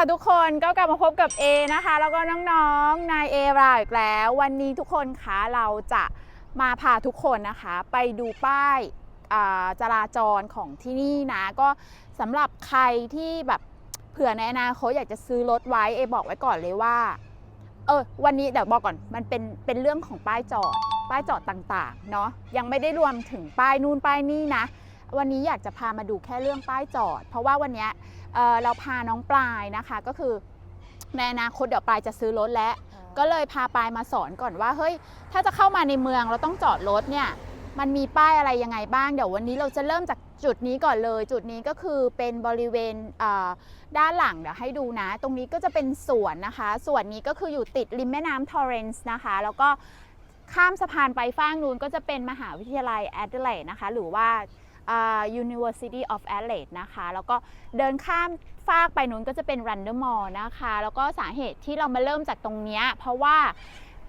ค่ะทุกคนก็กลับมาพบกับ A นะคะ แล้วก็น้องๆนายเอเราอีกแล้ว วันนี้ทุกคนคะเราจะมาพาทุกคนนะคะ ไปดูป้ายจราจรของที่นี่นะก็สำหรับใครที่แบบเผื่อในอนาคตอยากจะซื้อรถไว้เอบอกไว้ก่อนเลยว่าเออวันนี้เดี๋ยวบอกก่อนมันเป็นเป็นเรื่องของป้ายจอด ป้ายจอดต่างๆเนาะยังไม่ได้รวมถึงป้ายนู่นป้ายนี่นะ วันนี้อยากจะพามาดูแค่เรื่องป้ายจอด เพราะว่าวันนี้ เอ่อเราพาน้องปลายนะคะ ก็คือในอนาคตเดี๋ยวปลายจะซื้อรถแล้วก็เลยพาปลายมาสอนก่อนว่าเฮ้ยถ้าจะเข้ามาในเมืองเราต้องจอดรถเนี่ยมันมีป้ายอะไรยังไงบ้างเดี๋ยววันนี้เราจะเริ่มจากจุดนี้ก่อนเลย จุดนี้ก็คือเป็นบริเวณอ่าด้านหลังเดี๋ยวให้ดูนะ ตรงนี้ก็จะเป็นสวนนะคะ ส่วนนี้ก็คืออยู่ติดริมแม่น้ำทอร์เรนซ์นะคะ แล้วก็ข้ามสะพานไปฝั่งนู้นก็จะเป็นมหาวิทยาลัยแอดเล d นะคะ หรือว่าอ่า University of Adelaide นะคะ แล้วก็เดินข้ามฟากไปนู้นก็จะเป็น r u n d e r Mall นะคะ แล้วก็สาเหตุที่เรามาเริ่มจากตรงเนี้ยเพราะว่า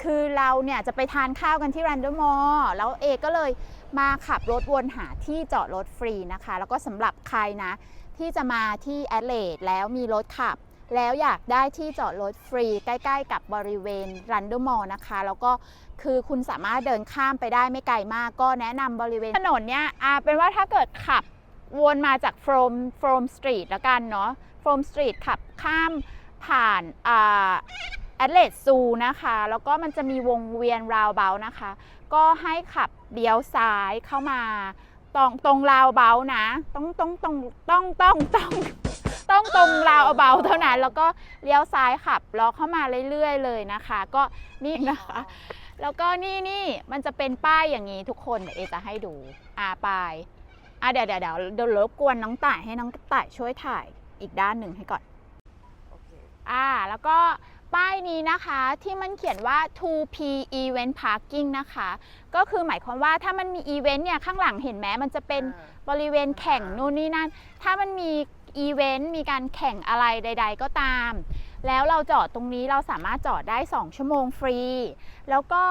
คือเราเนี่ยจะไปทานข้าวกันที่ r a n d o m Mall แล้วเอก็เลยมาขับรถวนหาที่จอดรถฟรีนะคะ แล้วก็สำหรับใครนะที่จะมาที่แอดเลดแล้วมีรถขับ แล้วอยากได้ที่จอดรถฟรีใกล้ ๆ กับบริเวณ r u n d e r Mall นะคะ แล้วก็คือคุณสามารถเดินข้ามไปได้ไม่ไกลมาก ก็แนะนำบริเวณถนนเนี่ยอาเป็นว่าถ้าเกิดขับวนมาจาก from from street แล้วกันเนาะ from street ขับข้ามผ่านอ่าแอดเลดซูนะคะ แล้วก็มันจะมีวงเวียนราวเบลนะคะ ก็ให้ขับเลี้ยวซ้ายเข้ามา ตรงตรงราวเบลนะ ต้องต้องต้องต้องต้องต้อง ต้องตรงราวเบลเท่านั้น แล้วก็เลี้ยวซ้ายขับล้อเข้ามาเรื่อยๆ เลยนะคะ ก็นี่นะคะ แล้วก็นี่นี่มันจะเป็นป้ายอย่างนี้ทุกคนเดี๋ยวเอจะให้ดูอ่าป้ายอะเดี๋ยวเดี๋ยวเดี๋ยวเดี๋ยวรบกวนน้องต่ายให้น้องต่ายช่วยถ่ายอีกด้านหนึ่งให้ก่อนโอเคอ่าแล้วก็ป้ายนี้นะคะที่มันเขียนว่า 2P Event Parking นะคะ ก็คือหมายความว่าถ้ามันมีอีเวนต์เนี่ยข้างหลังเห็นไหมมันจะเป็นอ่าบริเวณแข่งนู่นนี่นั่น ถ้ามันมี อีเวนต์มีการแข่งอะไรใด ๆ ก็ตาม แล้วเราจอดตรงนี้เราสามารถจอดได้ 2 ชั่วโมงฟรี แล้วก็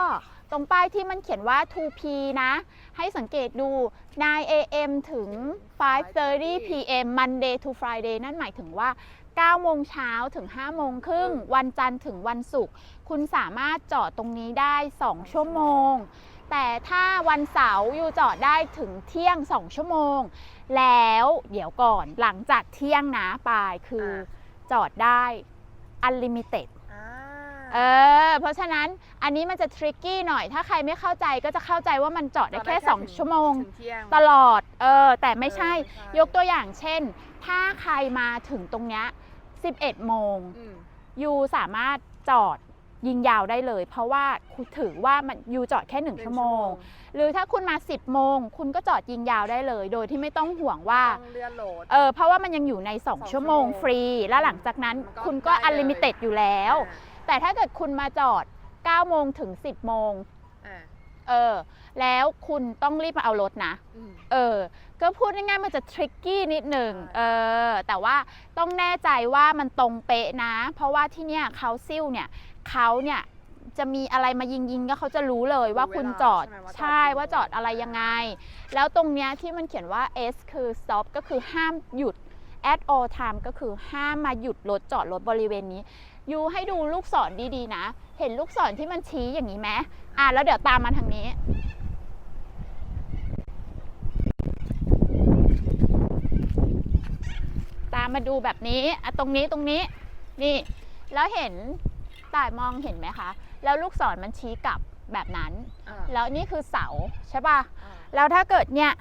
ตรงป้ายที่มันเขียนว่า 2P นะ ให้สังเกตดู 9 a.m. ถึง 5:30 p.m. Monday to Friday นั่นหมายถึงว่า9โมงเช้าถึง5โมงครึ่ง วันจันทร์ถึงวันศุกร์คุณสามารถจอดตรงนี้ได้ 2 ชั่วโมง แต่ถ้าวันเสาร์อยู่จอดได้ถึงเที่ยง 2 ชั่วโมง แล้วเดี๋ยวก่อนหลังจากเที่ยงนะปายคืออจอดได้ unlimited อ่าเออเพราะฉะนั้นอันนี้มันจะทริกกี้หน่อย ถ้าใครไม่เข้าใจก็จะเข้าใจว่ามันจอดได้แค่ 2 ชั่วโมง ถึเที่ยง ตลอด เออ แต่ไม่ใช่ เออไม่ใช่ ยกตัวอย่างเช่น ถ้าใครมาถึงตรงเนี้ย11 โมง อืม ยูสามารถจอด ยิงยาวได้เลย เพราะว่าคุณถือว่ามันยูจอดแค่1ชั่วโมง หรือถ้าคุณมา 10 โมง คุณก็จอดยิงยาวได้เลย โดยที่ไม่ต้องห่วงว่าต้องเลื่อนโหลด เออเพราะว่ามันยังอยู่ใน2สองชั่วโมงชั่วโมงฟรี แล้วหลังจากนั้นมันก็คุณก็ได้เลย อันลิมิเต็ดอยู่แล้ว แต่ถ้าเกิดคุณมาจอด 9 โมงถึง 10 โมงอ่าเออแล้วคุณต้องรีบมาเอารถนะ อืม เออ ก็พูดง่ายๆ มันจะทริกกี้นิดหนึ่ง ใช่ เออ แต่ว่าต้องแน่ใจว่ามันตรงเป๊ะนะ เพราะว่าที่เนี่ยเขาซิ่วเนี่ย เขาเนี่ยจะมีอะไรมายิงยิงๆก็เขาจะรู้เลยว่าคุณจอดใช่ว่าจอดอะไรยังไง แล้วตรงเนี้ยที่มันเขียนว่า S คือ stop ก็คือห้ามหยุด at all time ก็คือห้ามมาหยุดรถจอดรถบริเวณนี้ยูให้ดูลูกศรดีๆนะ เห็นลูกศรที่มันชี้อย่างนี้ไหมอะแล้วเดี๋ยวตามมาทางนี้ ตามมาดูแบบนี้อะตรงนี้ตรงนี้นี่ แล้วเห็น ต่ายมองเห็นไหมคะ แล้วลูกศรมันชี้กลับแบบนั้นอ่าแล้วนี่คือเสาใช่ป่ะอ่าแล้วถ้าเกิดเนี่ย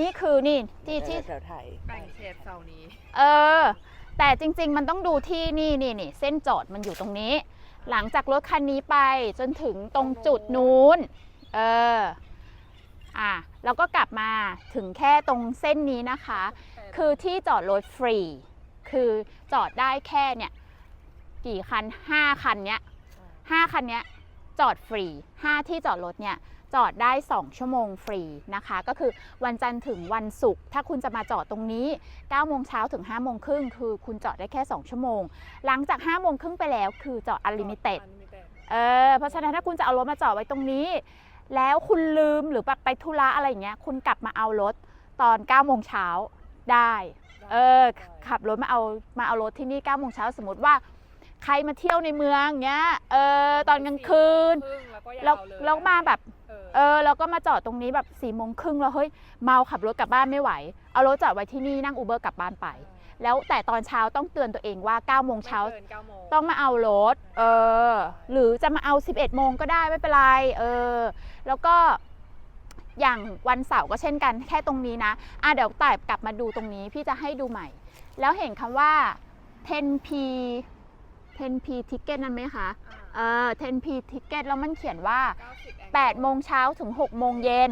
นี่คือนี่ที่ที่แถวไทยแบ่งเขตเสาร์นี้ เออ แต่จริง ๆ มันต้องดูที่นี่นี่นี่เส้นจอดมันอยู่ตรงนี้ หลังจากรถคันนี้ไปจนถึงตรงจุดนู้น เออ อะแล้วก็กลับมาถึงแค่ตรงเส้นนี้นะคะ คือที่จอดรถฟรี คือจอดได้แค่เนี่ย กี่คัน 5 คันเนี้ย5คันเนี้ยจอดฟรี 5 ที่จอดรถเนี่ยจอดได้ 2 ชั่วโมงฟรีนะคะ ก็คือวันจันทร์ถึงวันศุกร์ถ้าคุณจะมาจอดตรงนี้9โมงเช้าถึง5โมงครึ่งคือคุณจอดได้แค่ 2 ชั่วโมง หลังจาก5โมงครึ่งไปแล้วคือจอด unlimited เออเพราะฉะนั้นถ้าคุณจะเอารถมาจอดไว้ตรงนี้ แล้วคุณลืมหรือแบบไปธุระอะไรอย่างเงี้ยคุณกลับมาเอารถตอน9โมงเช้าได้เออขับรถมาเอามาเอารถที่นี่9ก้าโมงเช้าสมมติว่าใค รมาเที่ยวในเมืองเงี้ย เออตอนกลางคืนครึ่งแล้วก็ยาวแล้วเลยแล้วมาแบบ เออเออแล้วก็มาจอดตรงนี้แบบสี่โมงครึ่งแล้วเฮ้ยเมาขับรถกลับบ้านไม่ไหว เอารถจอดไว้ที่นี่นั่งอูเบอร์กลับบ้านไป แล้วแต่ตอนเช้าต้องเตือนตัวเองว่า9ก้าโมงเช้าไม่เกินเก้าโมงต้องมาเอารถ เออ หรือจะมาเอา 11โมงก็ได้ไม่เป็นไร เออ แล้วก็อย่างวันเสาร์ก็เช่นกันแค่ตรงนี้นะ อะเดี๋ยวต่ายกลับมาดูตรงนี้พี่จะให้ดูใหม่ แล้วเห็นคำว่า 10p 10p ticket นั่นไหมคะเออ 10p ticket แล้วมันเขียนว่า 8 โมงเช้าถึง 6 โมงเย็น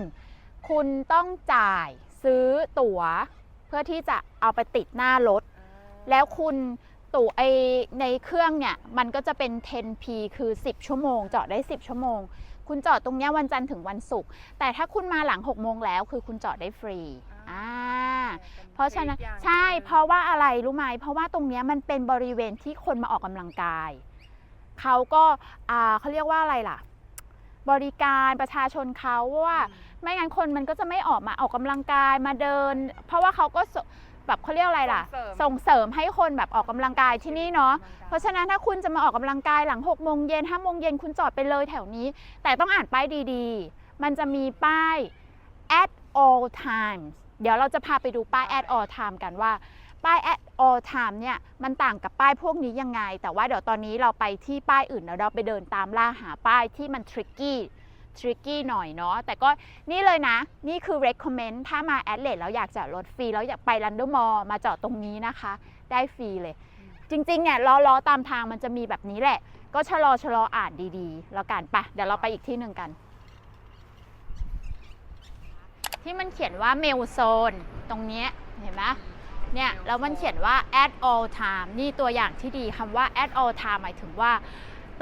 คุณต้องจ่ายซื้อตั๋ว เพื่อที่จะเอาไปติดหน้ารถ แล้วคุณตู่ไอในเครื่องเนี่ย มันก็จะเป็น 10p คือ 10 ชั่วโมง จอดได้ 10 ชั่วโมง คุณจอดตรงเนี้ยวันจันทร์ถึงวันศุกร์ แต่ถ้าคุณมาหลัง 6 โมงแล้ว คือคุณจอดได้ฟรี อ่า เพราะฉะนั้นใช่เพราะว่าอะไรรู้ไหมเพราะว่าตรงเนี้ยมันเป็นบริเวณที่คนมาออกกำลังกายเขาก็อ่าเขาเรียกว่าอะไรล่ะ บริการประชาชนเขาว่าไม่งั้นคนมันก็จะไม่ออกมาออกกำลังกายมาเดิน เพราะว่าเขาก็สแบบเขาเรียกอะไรล่ะ ส่งเสริมให้คนแบบออกกำลังกายที่นี่เนาะเพราะฉะนั้นถ้าคุณจะมาออกกำลังกายหลัง6โมงเย็น5โมงเย็นคุณจอดไปเลยแถวนี้ แต่ต้องอ่านป้ายดีๆ มันจะมีป้าย at all times เดี๋ยวเราจะพาไปดูป้าย at all time กันว่าป้าย at all time เนี่ยมันต่างกับป้ายพวกนี้ยังไง แต่ว่าเดี๋ยวตอนนี้เราไปที่ป้ายอื่นแล้วเราไปเดินตามล่าหาป้ายที่มัน tricky tricky หน่อยเนาะแต่ก็นี่เลยนะ นี่คือ recommend ถ้ามา a d l a i d แล้วอยากจะลดฟรี แล้วอยากไป l o n d o n Mall มาจอดตรงนี้นะคะ ได้ฟรีเลย จริงๆเนี่ยล้อล้อตามทางมันจะมีแบบนี้แหละ ก็ชะลอชะลออ่านดีๆ แล้วกันปะเดี๋ยวเราไปอีกที่หนึ่งกัน ที่มันเขียนว่า mail zone ตรงเนี้ยเห็นไหมเนี่ยแล้วมันเขียนว่า at all time นี่ตัวอย่างที่ดีคำว่า at all time หมายถึงว่า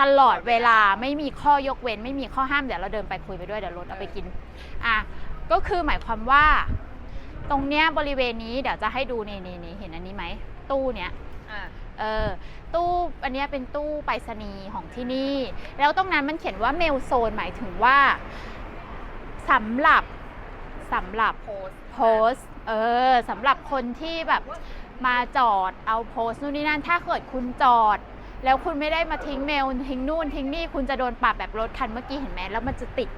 ตลอดเวลาไม่มีข้อยกเว้น ไม่มีข้อห้ามเดี๋ยวเราเดินไปคุยไปด้วยเดี๋ยวรถเอาไปกินอะก็คือหมายความว่า ตรงเนี้ยบริเวณนี้เดี๋ยวจะให้ดูนี่นี่นี่เห็นอันนี้ไหมตู้เนี้ยอะเออตู้อันเนี้ยเป็นตู้ไปรษณีย์ของที่นี่ แล้วตรงนั้นมันเขียนว่าเมลโซนหมายถึงว่าสำหรับ สำหรับโพสต์โพสต์เออสำหรับคนที่แบบมาจอดเอาโพสต์นู่นนี่นั่นถ้าเกิดคุณจอด แล้วคุณไม่ได้มาทิ้งเมลทิ้งนู่นทิ้งนี่คุณจะโดนปรับแบบรถคันเมื่อกี้เห็นไหมแล้วมันจะติด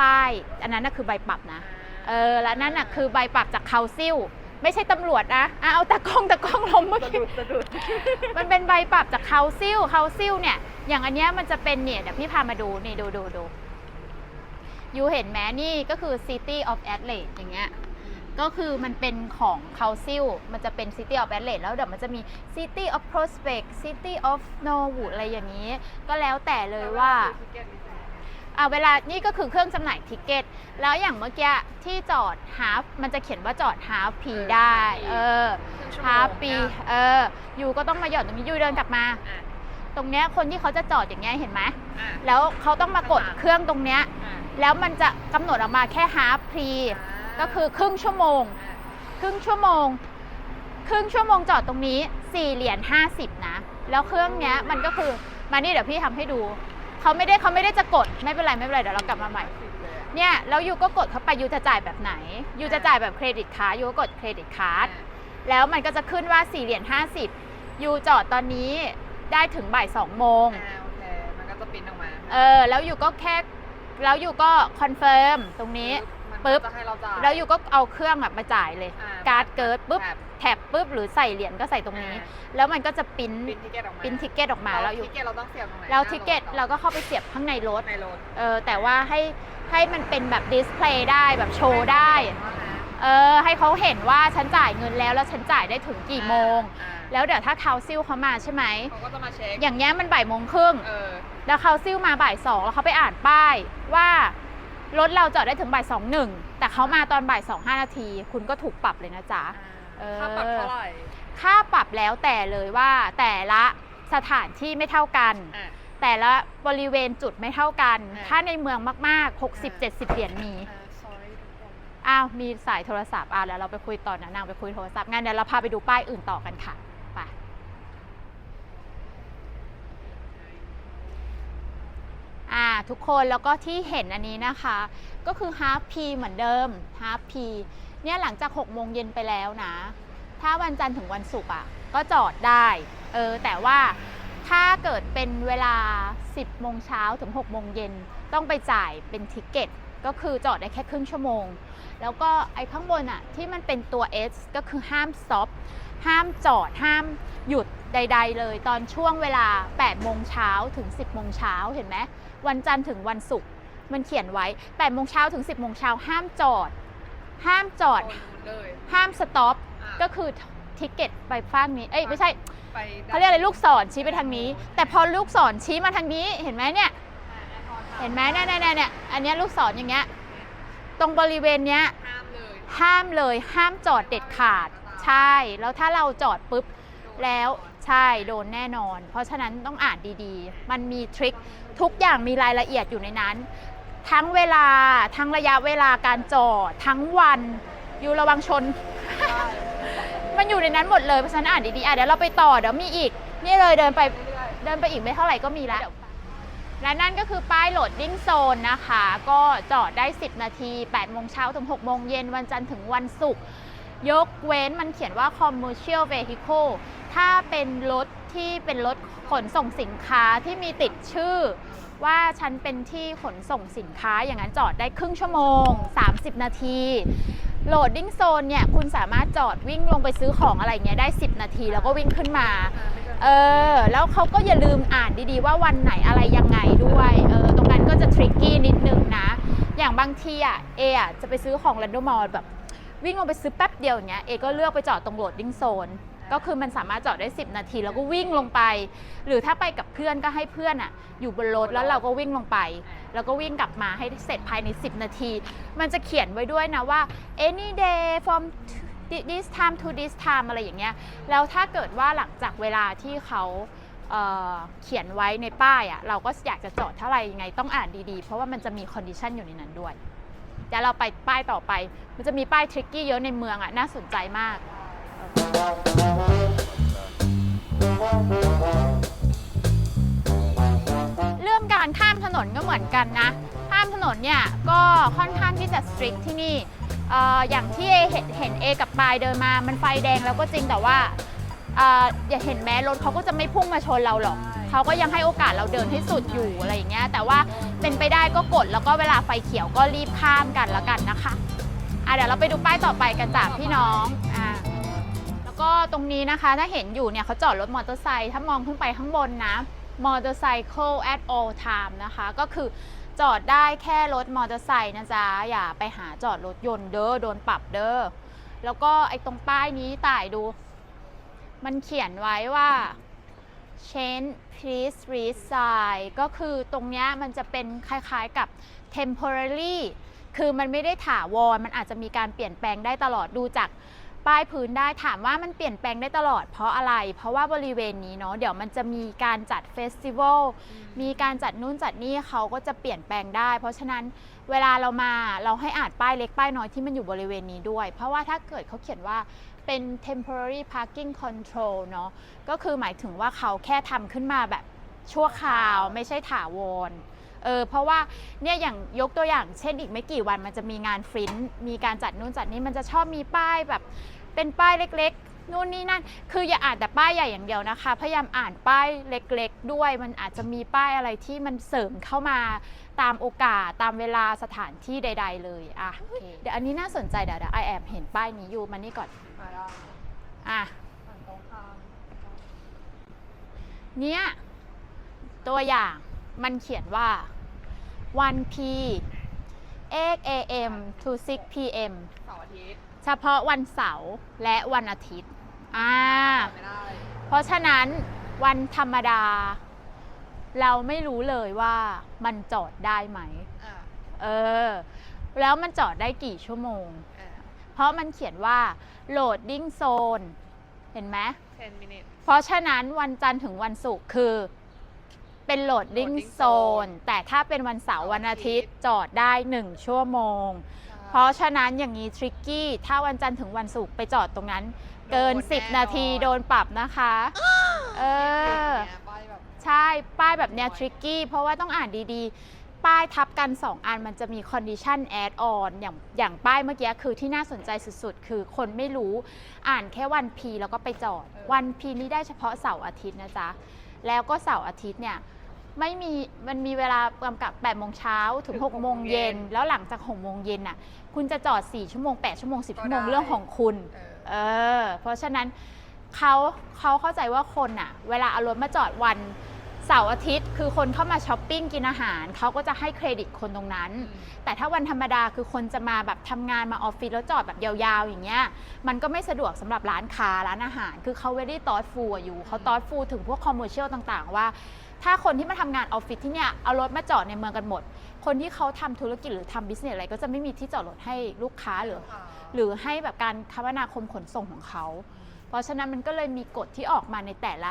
ป้าย อันนั้นน่ะคือใบปรับนะเออแล้วนั่นน่ะคือใบปรับจากเคาซิลไม่ใช่ตำรวจนะอะเอาตะกล้องตะกล้องลมเมื่อสะกี้ดุดสะดุดมันเป็นใบปรับจากเคาซิลเคาซิลเนี่ย อย่างอันเนี้ยมันจะเป็นเนี่ยเดี๋ยวพี่พามาดูนี่ดูดูดู ยูเห็นไหมนี่ก็คือ City of Adelaide อย่างเงี้ยก็คือมันเป็นของเคาซิลมันจะเป็น City of Adelaide แล้วเดี๋ยวมันจะมี City of Prospect City of Norwood อะไรอย่างนี้ ก็แล้วแต่เลยว่าอ่าเวลานี่ก็คือเครื่องจำหน่ายทิกเก็ต แล้วอย่างเมื่อกี้ที่จอดฮาฟมันจะเขียนว่าจอดฮาฟพีได้ เออฮาฟปีเออยูก็ต้องมาหย่อนตรงนี้ยูเดินกลับมาอะ ตรงเนี้ยคนที่เขาจะจอดอย่างเงี้ยเห็นไหมอะแล้วเขาต้องมากดเครื่องตรงเนี้ยอะแล้วมันจะกำหนดออกมาแค่ฮาฟพีก็คือครึ่งชั่วโมงอะครึ่งชั่วโมง ครึ่งชั่วโมงจอดตรงนี้4เหรียญ50 นะ แล้วเครื่องเนี้ยมันก็คือมานี่เดี๋ยวพี่ทำให้ดู เขาไม่ได้เขาไม่ได้จะกดไม่เป็นไรไม่เป็นไรเดี๋ยวเรากลับมาใหม่เนี่ยแล้วยูก็กดเข้าไปยูจะจ่ายแบบไหนยูจะจ่ายแบบเครดิตการ์ดยูก็กดเครดิตการ์ด แล้วมันก็จะขึ้นว่า4เหรียญ50ยูจอดตอนนี้ ได้ถึงบ่าย2โมงอ่าโอเคมันก็จะปริ้นออกมาเออแล้วยูก็แค่แล้วยูก็คอนเฟิร์มตรงนี้มันปึ๊บก็จะให้เราจ่ายแล้วยูก็เอาเครื่องอะมาจ่ายเลย อ่การ์ดเกิดปุ๊บแบบแท็บปุ๊บหรือใส่เหรียญก็ใส่ตรงนี้ อ่าแล้วมันก็จะปริ้นปริ้นทิเก็ตออกมาปริ้นทิกเก็ตออกมาแล้วอยู่ทิเก็ตเราต้องเสียบตรงไหนแล้วหน้าทิกเก็ตถหอเราก็เข้าไปเสียบข้างในรถ ในรถเออแต่ว่าให้ให้มันเป็นแบบดิสเพลย์ได้แบบโชว์ได้ เออให้เขาเห็นว่าฉันจ่ายเงินแล้วแล้วฉันจ่ายได้ถึงกี่โมง อ่า แล้วเดี๋ยวถ้าคาวซิลเขามาใช่ไหม เขาก็จะมาเช็คอย่างเงี้ยมันบ่ายโมงครึ่ง เออ แล้วคาวซิลมาบ่ายสองแล้วเขาไปอ่านป้ายว่ารถเราจอดได้ถึงบ่ายสองหนึ่งแต่เขามาตอนบ่ายสองห้านาที คุณก็ถูกปรับเลยนะจ๊ะ เออ ค่าปรับเท่าไหร่ค่าปรับแล้วแต่เลยว่าแต่ละสถานที่ไม่เท่ากัน อะ แต่ละบริเวณจุดไม่เท่ากัน อ่าถ้าในเมืองมาก ๆ 60-70 เหรียญมี อ่า sorry ทุกคน อ้าว มีสายโทรศัพท์อะแล้วเราไปคุยต่อนะนางไปคุยโทรศัพท์งั้นเดี๋ยวเราพาไปดูป้ายอื่นต่อกันค่ะ ไป อ่าทุกคนแล้วก็ที่เห็นอันนี้นะคะ ก็คือ half p เหมือนเดิม half p เนี่ยหลังจาก6โมงเย็นไปแล้วนะ ถ้าวันจันทร์ถึงวันศุกร์อะก็จอดได้เออแต่ว่าถ้าเกิดเป็นเวลา 10โมงเช้าถึง6โมงเย็นต้องไปจ่ายเป็นทิกเก็ตก็คือจอดได้แค่ครึ่งชั่วโมง แล้วก็ไอ้ข้างบนอะที่มันเป็นตัว S ก็คือห้ามสต็อปห้ามจอดห้ามหยุดใด ๆ เลย ตอนช่วงเวลา8โมงเช้าถึง 10โมงเช้าเห็นไหม วันจันทร์ถึงวันศุกร์มันเขียนไว้8โมงเช้าถึง 10โมงเช้าห้ามจอด ห้ามจอดโซนนู้นเลยห้ามสต็อปอะก็คือทิกเก็ตไปฟ้างนี้ เอ้ยไม่ใช่ไปเขาเรียกอะไรลูกศรชี้ไปทางนี้ แต่พอลูกศรชี้มาทางนี้เห็นไหมเนี่ยเห็นไหมเนี่ยเนี่ยเนี่ยเนี่ยอันเนี้ยลูกศรอย่างเงี้ยตรงบริเวณเนี้ย ห้ามเลยห้ามเลยห้ามจอดเด็ดขาด ใช่ แล้วถ้าเราจอดปุ๊บ แล้ว ใช่โดนแน่นอน เพราะฉะนั้นต้องอ่านดีๆ มันมีทริคทุกอย่างมีรายละเอียดอยู่ในนั้น ทั้งเวลาทั้งระยะเวลาการจอดทั้งวันอยู่ระวังชน มันอยู่ในนั้นหมดเลยเพราะฉะนั้นอ่านดีๆอะเดี๋ยวเราไปต่อเดี๋ยวมีอีก นี่เลยเดินไปเดินไปอีกไม่เท่าไหร่ก็มีแล้วและนั่นก็คือป้ายโหลดดิ้งโซนนะคะ ก็จอดได้ 10 นาที8โมงเช้าถึง6โมงเย็นวันจันทร์ถึงวันศุกร์ยกเว้นมันเขียนว่า commercial vehicle ถ้าเป็นรถที่เป็นรถขนส่งสินค้าที่มีติดชื่อ ว่าฉันเป็นที่ขนส่งสินค้าอย่างนั้นจอดได้ครึ่งชั่วโมง 30 นาทีโหลดดิ้งโซนเนี่ยคุณสามารถจอดวิ่งลงไปซื้อของอะไรเงี้ยได้ 10 นาทีแล้วก็วิ่งขึ้นมา เออ แล้วเขาก็อย่าลืมอ่านดีๆ ว่าวันไหนอะไรยังไงด้วย เออ ตรงนั้นก็จะทริกกี้นิดนึงนะ อย่างบางทีอะ เออะจะไปซื้อของแรนดอมอลแบบวิ่งลงไปซื้อแป๊บเดียวอย่างเงี้ย เอก็เลือกไปจอดตรงโหลดดิ้งโซน ก็คือมันสามารถจอดได้ 10 นาที แล้วก็วิ่งลงไป หรือถ้าไปกับเพื่อนก็ให้เพื่อนอะอยู่บนรถแล้วเราก็วิ่งลงไป แล้วก็วิ่งกลับมาให้เสร็จภายใน 10 นาที มันจะเขียนไว้ด้วยนะว่า any day from this time to this time อะไรอย่างเงี้ย แล้วถ้าเกิดว่าหลังจากเวลาที่เขาเอ่อเขียนไว้ในป้ายอะ่ะ เราก็อยากจะจอดเท่าไหร่ยังไงต้องอ่านดีๆ เพราะว่ามันจะมีคอนดิชันอยู่ในนั้นด้วยเดี๋ยวเราไปป้ายต่อไป มันจะมีป้ายทริกกี้เยอะในเมืองอะ่ะน่าสนใจมาก เรื่องการข้ามถนนก็เหมือนกันนะ ข้ามถนนเนี่ยก็ค่อนข้างที่จะสตริกที่นี่เอออย่างที่เอเห็นเห็นเอกับปายเดินมา มันไฟแดงแล้วก็จริงแต่ว่าเอ่ออย่าเห็นแม้รถเขาก็จะไม่พุ่งมาชนเราหรอก เขาก็ยังให้โอกาสเราเดินให้สุดอยู่อะไรอย่างเงี้ย แต่ว่าเป็นไปได้ก็กดแล้วก็เวลาไฟเขียวก็รีบข้ามกันแล้วกันนะคะ อะเดี๋ยวเราไปดูป้ายต่อไปกันจ้ะพี่น้องอะแล้ว ก็ตรงนี้นะคะถ้าเห็นอยู่เนี่ยเขาจอดรถมอเตอร์ไซค์ถ้ามองขึ้นไปข้างบนนะ motorcycle at all time นะคะ ก็คือจอดได้แค่รถมอเตอร์ไซค์นะจ๊ะ อย่าไปหาจอดรถยนต์เด้อโดนปรับเด้อแล้วก็ไอ้ตรงป้ายนี้ต่ายดู มันเขียนไว้ว่า change please resign ก็คือตรงเนี้ยมันจะเป็นคล้ายๆกับ temporary คือมันไม่ได้ถาวร มันอาจจะมีการเปลี่ยนแปลงได้ตลอดดูจาก ป้ายพื้นได้ถามว่ามันเปลี่ยนแปลงได้ตลอดเพราะอะไร เพราะว่าบริเวณนี้เนาะเดี๋ยวมันจะมีการจัดเฟสติวัลมีการจัดนู่นจัดนี่เขาก็จะเปลี่ยนแปลงได้ เพราะฉะนั้นเวลาเรามาเราให้อ่านป้ายเล็กป้ายน้อยที่มันอยู่บริเวณนี้ด้วย เพราะว่าถ้าเกิดเขาเขียนว่าเป็น temporary parking control เนาะก็คือหมายถึงว่าเขาแค่ทำขึ้นมาแบบชั่วคราวไม่ใช่ถาวร เออเพราะว่าเนี่ยอย่างยกตัวอย่างเช่นอีกไม่กี่วันมันจะมีงานฟรินท์มีการจัดนู่นจัดนี่มันจะชอบมีป้ายแบบเป็นป้ายเล็กๆนู่นนี่นั่น คืออย่าอ่านแต่ป้ายใหญ่อย่างเดียวนะคะ พยายามอ่านป้ายเล็กๆ ด้วย มันอาจจะมีป้ายอะไรที่มันเสริมเข้ามาตามโอกาสตามเวลาสถานที่ใด ๆ เลยอะโอเคเดี๋ยวอันนี้น่าสนใจเดี๋ยวเดี๋ยวไอแอบเห็นป้ายนี้อยู่มานี่ก่อนมาได้อะฝั่งตรงข้ามเนี่ยตัวอย่าง มันเขียนว่า 1 p 8 a.m. to 6 p.m. เสาร์อาทิตย์เฉพาะวันเสาร์และวันอาทิตย์ อ่า ไม่ได้เพราะฉะนั้นวันธรรมดา เราไม่รู้เลยว่ามันจอดได้ไหม อ่าเออ แล้วมันจอดได้กี่ชั่วโมง อ่า เพราะมันเขียนว่า loading zone เห็นไหม 10 minutes เพราะฉะนั้นวันจันทร์ถึงวันศุกร์คือ เป็นโหลดดิ้ง loading โซน zone แต่ถ้าเป็นวันเสาร์วันอาทิตย์จอดได้ 1 ชั่วโมง เพใช่ราะฉะนั้นอย่างนี้ทริกกี้ ถ้าวันจันทร์ถึงวันศุกร์ไปจอดตรงนั้น เกิน โดนแน่10 นาทีนอนโดนปรับนะคะ เออ เนี่ยป้ายแบบ ใช่ ป้ายแบบเนี้ยทริกกี้ เพราะว่าต้องอ่านดีๆ ป้ายทับกัน 2 อันมันจะมี condition add on อย่างอย่างป้ายเมื่อกี้คือที่น่าสนใจสุดๆ คือคนไม่รู้อ่านแค่วันพีแล้วก็ไปจอดวันพีนี้ได้เฉพาะเสาร์อาทิตย์นะจ๊ะ แล้วก็เสาร์อาทิตย์เนี่ย ไม่มีมันมีเวลากำกับ8โมงเช้าถึง6โมงเย็น แล้วหลังจาก6โมงเย็นน่ะ คุณจะจอด 4 ชั่วโมง 8 ชั่วโมง 10 ชั่วโมงเรื่องของคุณ เออเออเพราะฉะนั้นเขาเขาเข้าใจว่าคนอะเวลาเอารถมาจอดวันเสาร์อาทิตย์ คือคนเข้ามาช้อปปิ้งกินอาหาร เขาก็จะให้เครดิตคนตรงนั้น แต่ถ้าวันธรรมดาคือคนจะมาแบบทำงานมาออฟฟิศแล้วจอดแบบยาวๆ อย่างเงี้ย มันก็ไม่สะดวกสำหรับร้านค้าร้านอาหาร คือเขา very thoughtful อะอยู่เขา thoughtful ถึงพวก commercial ต่างๆ ว่า ถ้าคนที่มาทำงานออฟฟิศที่เนี่ยเอารถมาจอดในเมืองกันหมด คนที่เขาทำธุรกิจหรือทำบิสเนสอะไรก็จะไม่มีที่จอดรถให้ลูกค้าหรือ หรือให้แบบการคมนาคมขนส่งของเขา เพราะฉะนั้นมันก็เลยมีกฎที่ออกมาในแต่ละ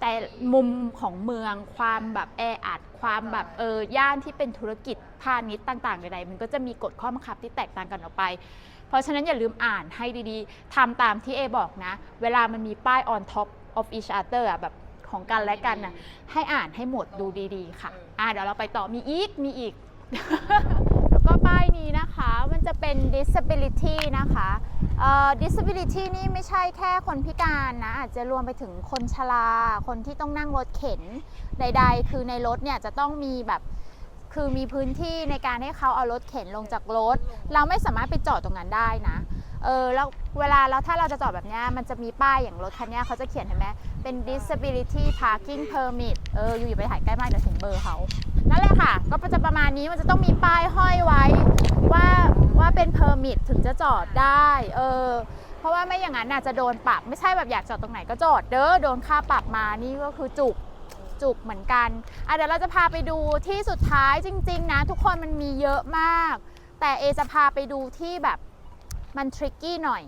แต่มุมของเมืองความแบบแออัดความแบบเออย่านที่เป็นธุรกิจพาณิชย์ต่างๆใดๆมันก็จะมีกฎข้อบังคับที่แตกต่างกันออกไปเพราะฉะนั้นอย่าลืมอ่านให้ดีๆทำตามที่เอบอกนะ เวลามันมีป้าย on top of each other อะแบบ ของกันและกันน่ะให้อ่านให้หมดดูดีๆ ค่ะ อ่าเดี๋ยวเราไปต่อมีอีกมีอีก แล้วก็ป้ายนี้นะคะมันจะเป็น disability นะคะเอ่อ disability นี่ไม่ใช่แค่คนพิการนะ อาจจะรวมไปถึงคนชราคนที่ต้องนั่งรถเข็นใด ๆ คือในรถเนี่ยจะต้องมีแบบคือมีพื้นที่ในการให้เขาเอารถเข็นลงจากรถ เราไม่สามารถไปจอดตรงนั้นได้นะเออแล้วเวลาเราถ้าเราจะจอดแบบเนี้ยมันจะมีป้ายอย่างรถคันเนี้ยเขาจะเขียนเห็นไหม เป็น disability parking permit เออ อยู่อย่าไปถ่ายใกล้มากเดี๋ยวถึงเบอร์เขา นั่นแหละค่ะ ก็จะประมาณนี้มันจะต้องมีป้ายห้อยไว้ ว่าว่าเป็น permit ถึงจะจอดได้ เออ เพราะว่าไม่อย่างนั้นน่ะจะโดนปรับ ไม่ใช่แบบอยากจอดตรงไหนก็จอดเด้อ โดนค่าปรับมา นี่ก็คือจุกจุกเหมือนกันอะเดี๋ยวเราจะพาไปดูที่สุดท้ายจริง ๆ นะ ทุกคนมันมีเยอะมาก แต่เอจะพาไปดูที่แบบมันทริกกี้หน่อย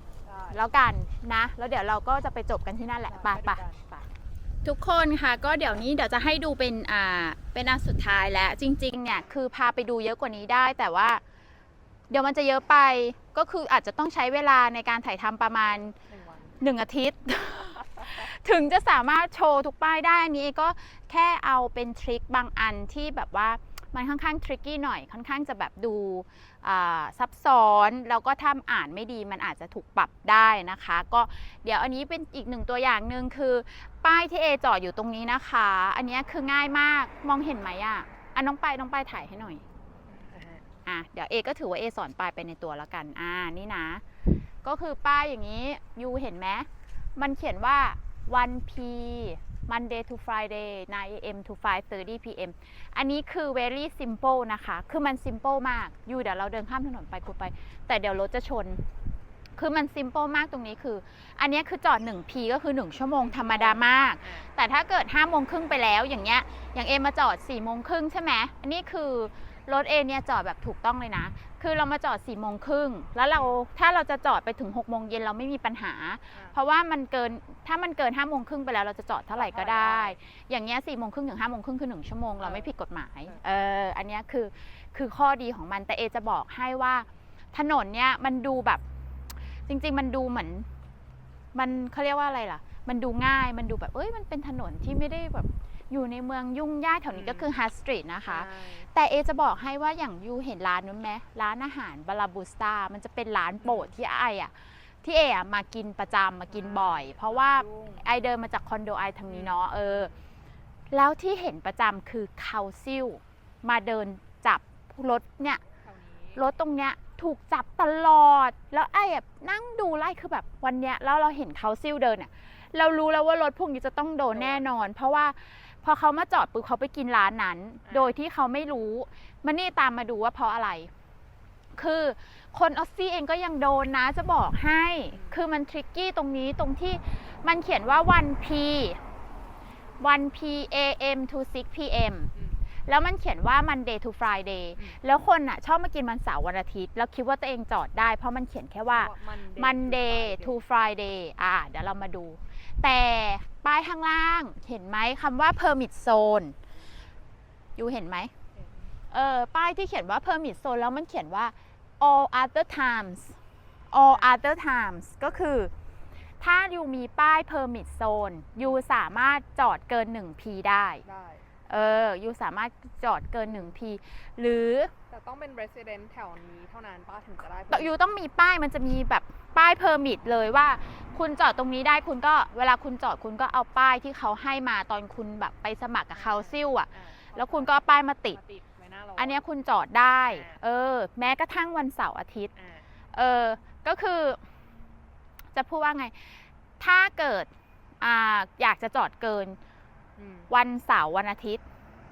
แล้วกันนะ แล้วเดี๋ยวเราก็จะไปจบกันที่นั่นแหละไปไปไปทุกคนค่ะก็เดี๋ยวนี้เดี๋ยวจะให้ดูเป็นอ่าเป็นอันสุดท้ายแล้วจริงๆเนี่ยคือพาไปดูเยอะกว่านี้ได้ แต่ว่า เดี๋ยวมันจะเยอะไปก็คืออาจจะต้องใช้เวลาในการถ่ายทำประมาณหนึ่งอาทิตย์ ถึงจะสามารถโชว์ทุกป้ายได้ อันนี้ก็แค่เอาเป็นทริคบางอันที่แบบว่ามันค่อนข้างทริกกี้หน่อยค่อนข้างจะแบบดู ซับซ้อนแล้วก็ถ้าอ่านไม่ดีมันอาจจะถูกปรับได้นะคะ ก็เดี๋ยวอันนี้เป็นอีกหนึ่งตัวอย่างหนึ่งคือป้ายที่เอจอดอยู่ตรงนี้นะคะ อันนี้คือง่ายมากมองเห็นไหมอะอะน้องไปายน้องไปายถ่ายให้หน่อยอะเดี๋ยวเอก็ถือว่าเอสอนปลายไปในตัวแล้วกันอ่านี่นะ ก็คือป้ายอย่างนี้ยูเห็นไหมมันเขียนว่า 1 p Monday to Friday 9 a.m. to 5:30 p.m. อันนี้คือ very simple นะคะ คือมัน simple มาก อยู่เดี๋ยวเราเดินข้ามถนนไปคุยไป แต่เดี๋ยวรถจะชน คือมัน simple มากตรงนี้คือ อันนี้คือจอด 1 p ก็คือ 1 ชั่วโมงธรรมดามาก แต่ถ้าเกิด5้าโมงครึ่งไปแล้วอย่างเงี้ย อย่างเอมาจอด4ี่โมงครึ่งใช่ไหม อันนี้คือรถเอเนี่ยจอดแบบถูกต้องเลยนะ คือเรามาจอด4ี่โมงครึ่งแล้วเราถ้าเราจะจอดไปถึง6กโมงเย็นเราไม่มีปัญหา เพราะว่ามันเกินถ้ามันเกิน5้าโมงครึ่งไปแล้วเราจะจอดเท่าไหร่ก็ได้ อย่างเงี้ยสี่โมงครึ่งถึงห้าโมงครึ่งคือหนึ่งชั่วโมงเราไม่ผิดกฎหมายเอออันเนี้ยคือคือข้อดีของมันแต่เอจะบอกให้ว่า ถนนเนี่ยมันดูแบบ จริง ๆ มันดูเหมือน มันเขาเรียกว่าอะไรล่ะ มันดูง่ายมันดูแบบเอ้ยมันเป็นถนนที่ไม่ได้แบบ อยู่ในเมืองยุ่งยากแถวนี้ก็คือฮาร์สตรีทนะคะ แต่เอจะบอกให้ว่าอย่างยูเห็นร้านนู้นไหมร้านอาหารบาลาบูสตา มันจะเป็นร้านโปรดที่ไออะที่เออะมากินประจำมากินบ่อย เพราะว่าไอเดินมาจากคอนโดไอทางนี้เนาะเออ แล้วที่เห็นประจำคือคาซิลมาเดินจับรถเนี่ยรถตรงเนี้ยถูกจับตลอด แล้วไอ้แบบนั่งดูไล่คือแบบวันเนี้ยแล้วเราเห็นเขาซิ่วเดินเนี่ยเรารู้แล้วว่ารถพวกนี้จะต้องโดนแน่นอน เพราะว่า พอเขามาจอดปุ๊บเขาไปกินร้านนั้น โดยที่เขาไม่รู้มันนี่ตามมาดูว่าเพราะอะไร คือคนออสซี่เองก็ยังโดนนะจะบอกให้ คือมันทริกกี้ตรงนี้ตรงที่มันเขียนว่า 1 p 1 p am to 6 pm แล้วมันเขียนว่า Monday to Friday อืมแล้วคนอะชอบมากินวันเสาร์วันอาทิตย์ แล้วคิดว่าตัวเองจอดได้ เพราะมันเขียนแค่ว่า Monday to Friday อ่าเดี๋ยวเรามาดู แต่ ป้ายข้างล่าง เห็นไหมคำว่า permit zone อยู่เห็นไหมเออป้ายที่เขียนว่า permit zone แล้วมันเขียนว่า all other times all other times ก็คือ ถ้ายูมีป้าย permit zone ยูสามารถจอดเกิน 1 p ได้ได้เออยูสามารถจอดเกิน 1 P หรือแต่ต้องเป็น resident แถวนี้เท่านั้นป้าถึงจะได้ยูต้องมีป้ายมันจะมีแบบป้ายเพอร์มิทเลยว่า คุณจอดตรงนี้ได้คุณก็เวลาคุณจอดคุณก็เอาป้ายที่เขาให้มาตอนคุณแบบไปสมัครกับเขาซิลอะอ่าแล้วคุณก็เอาป้ายมาติดมาติดไว้หน้ารถอันเนี้ยคุณจอดได้อ่าเออ แม้กระทั่งวันเสาร์อาทิตย์ อ่าเออ ก็คือ จะพูดว่าไง ถ้าเกิดอ่าอยากจะจอดเกินอืมวันเสาร์วันอาทิตย์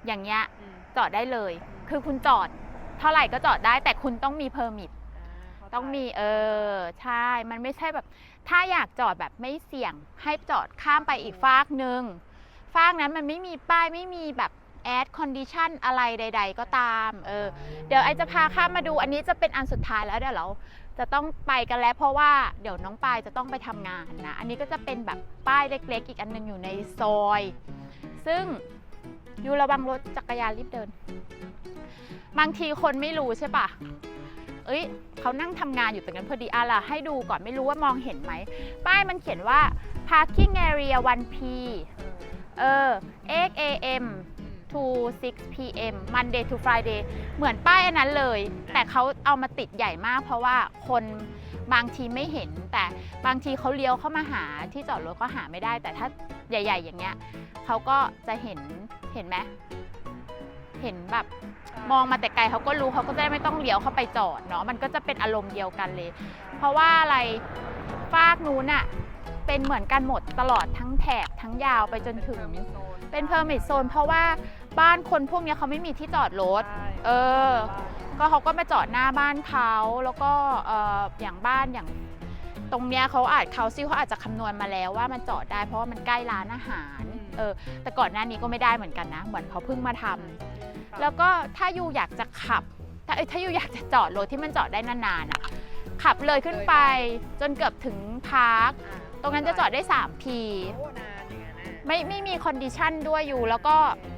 อย่างเงี้ย อืม จอดได้เลย อืม คือคุณจอด เท่าไหร่ก็จอดได้ แต่คุณต้องมีเพอร์มิทอ่าเข้าใจต้องมีเออ ใช่ มันไม่ใช่แบบ ถ้าอยากจอดแบบไม่เสี่ยง ให้จอดข้ามไปอีกฟากหนึ่งฟากนั้นมันไม่มีป้ายไม่มีแบบแอดคอนดิชันอะไรใด ๆ ก็ตาม เออ เดี๋ยวไอจะพาข้ามมาดู อันนี้จะเป็นอันสุดท้ายแล้วเดี๋ยวเราจะต้องไปกันแล้วเพราะว่าเดี๋ยวน้องปายจะต้องไปทำงานนะ อันนี้ก็จะเป็นแบบป้ายเล็ก ๆ อีกอันหนึงอยู่ในซอย ซึ่งอยู่ระวังรถจักรยานรีบเดิน บางทีคนไม่รู้ใช่ปะ เอ้ยเขานั่งทำงานอยู่ตรงนั้นพอดีอะล่ะให้ดูก่อนไม่รู้ว่ามองเห็นไหม ป้ายมันเขียนว่า parking area 1P เออ 8 a.m. อืม to 6 p.m. Monday to Friday เหมือนป้ายอันนั้นเลย แต่เขาเอามาติดใหญ่มาก เพราะว่าคนบางทีไม่เห็น แต่บางทีเขาเลี้ยวเข้ามาหาที่จอดรถก็หาไม่ได้ แต่ถ้าใหญ่ ๆ อย่างเงี้ยเขาก็จะเห็นเห็นไหมเห็นแบบ มองมาแต่ไกลเขาก็รู้เขาก็จะได้ไม่ต้องเลี้ยวเข้าไปจอดเนาะมันก็จะเป็นอารมณ์เดียวกันเลย เพราะว่าอะไรฟากนู้นอะเป็นเหมือนกันหมดตลอดทั้งแถบทั้งยาวไปจนถึง เป็นเพอร์มิทโซนเพราะว่าบ้านคนพวกเนี้ยเขาไม่มีที่จอดรถ เออ ก็เขาก็มาจอดหน้าบ้านเขาแล้วก็เอ่ออย่างบ้านอย่าง ตรงเนี้ยเขาอาจเขาซิเขาอาจจะคำนวณมาแล้วว่ามันจอดได้เพราะว่ามันใกล้ร้านอาหารเออแต่ก่อนหน้านี้ก็ไม่ได้เหมือนกันนะ เหมือนเขาเพิ่งมาทำแล้วก็ถ้ายูอยากจะขับ ถ้าเอ้ยถ้ายูอยากจะจอดรถที่มันจอดได้นานๆอะขับเลยขึ้นไปจนเกือบถึงพาร์คตรงนั้นจะจอดได้ 3P โอ้นานอย่างนั้นน่ะไม่ไม่มีคอนดิชันด้วยอยู่แล้วก็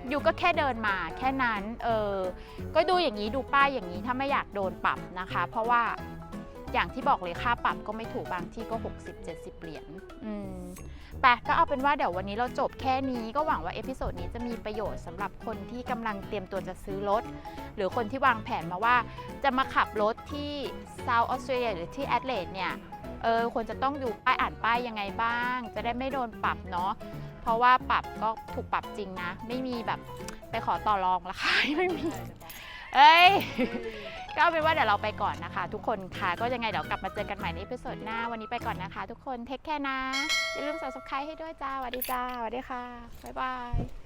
อยู่ก็แค่เดินมาแค่นั้นเออก็ดูอย่างนี้ดูป้ายอย่างนี้ถ้าไม่อยากโดนปรับนะคะ เพราะว่า อย่างที่บอกเลยค่าปรับก็ไม่ถูกบางที่ก็ 60-70 เหรียญอืมไปก็เอาเป็นว่าเดี๋ยววันนี้เราจบแค่นี้ก็หวังว่าเอพิโซดนี้จะมีประโยชน์สำหรับคนที่กำลังเตรียมตัวจะซื้อรถ หรือคนที่วางแผนมาว่า จะมาขับรถที่ซา t ์ออสเตรเลียหรือที่แอดเลดเนี่ยเออควรจะต้องดูป้ายอ่านป้ายยังไงบ้าง จะได้ไม่โดนปรับเนาะเพราะว่าปรับก็ถูกปรับจริงนะ ไม่มีแบบไปขอต่อรองราคาไม่มี เอ้ย ก็เอาเป็นว่าเดี๋ยวเราไปก่อนนะคะ ทุกคนค่ะ ก็ยังไงเดี๋ยวกลับมาเจอกันใหม่ในเอพิโซดหน้า วันนี้ไปก่อนนะคะ ทุกคนเทคแค่นะ อย่าลืม subscribe ให้ด้วยจ้าสวัสดีจ้าสวัสดีค่ะ บ๊ายบาย